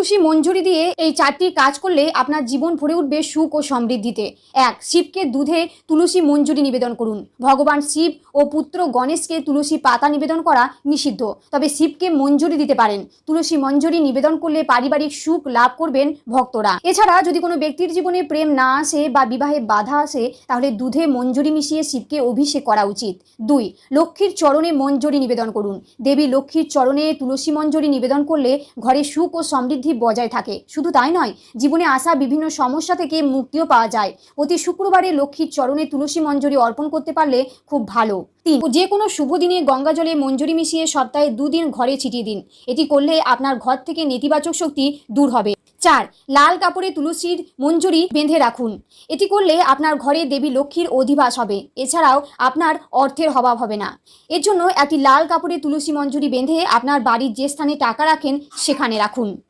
তুলসী মঞ্জুরি দিয়ে এই চারটি কাজ করলে আপনার জীবন ভরে উঠবে সুখ ও সমৃদ্ধিতে। এক, শিবকে দুধে তুলসী মঞ্জুরি নিবেদন করুন। ভগবান শিব ও পুত্র গণেশকে তুলসী পাতা নিবেদন করা নিষিদ্ধ। তবে শিবকে মঞ্জুরি দিতে পারেন। তুলসী মঞ্জুরি নিবেদন করলে পারিবারিক সুখ লাভ করবেন ভক্তরা। এছাড়া যদি কোনো ব্যক্তির জীবনে প্রেম না আসে বা বিবাহে বাধা আসে, তাহলে দুধে মঞ্জুরি মিশিয়ে শিবকে অভিষেক করা উচিত। দুই, লক্ষ্মীর চরণে মঞ্জুরি নিবেদন করুন। দেবী লক্ষ্মীর চরণে তুলসী মঞ্জুরি নিবেদন করলে ঘরে সুখ ও সমৃদ্ধি বজায় থাকে। শুধু তাই নয়, জীবনে আসা বিভিন্ন সমস্যা থেকে মুক্তিও পাওয়া যায়। প্রতি শুক্রবারে লক্ষ্মীর চরণে তুলসী মঞ্জুরি অর্পণ করতে পারলে খুব ভালো। তিন, যে কোনো শুভ দিনে গঙ্গা জলে মঞ্জুরি মিশিয়ে সপ্তাহে দুদিন ঘরে ছিটিয়ে দিন। এটি করলে আপনার ঘর থেকে নেতিবাচক শক্তি দূর হবে। চার, লাল কাপড়ে তুলসীর মঞ্জুরি বেঁধে রাখুন। এটি করলে আপনার ঘরে দেবী লক্ষ্মীর অধিবাস হবে। এছাড়াও আপনার অর্থের অভাব হবে না। এর জন্য একটি লাল কাপড়ে তুলসী মঞ্জুরি বেঁধে আপনার বাড়ির যে স্থানে টাকা রাখেন, সেখানে রাখুন।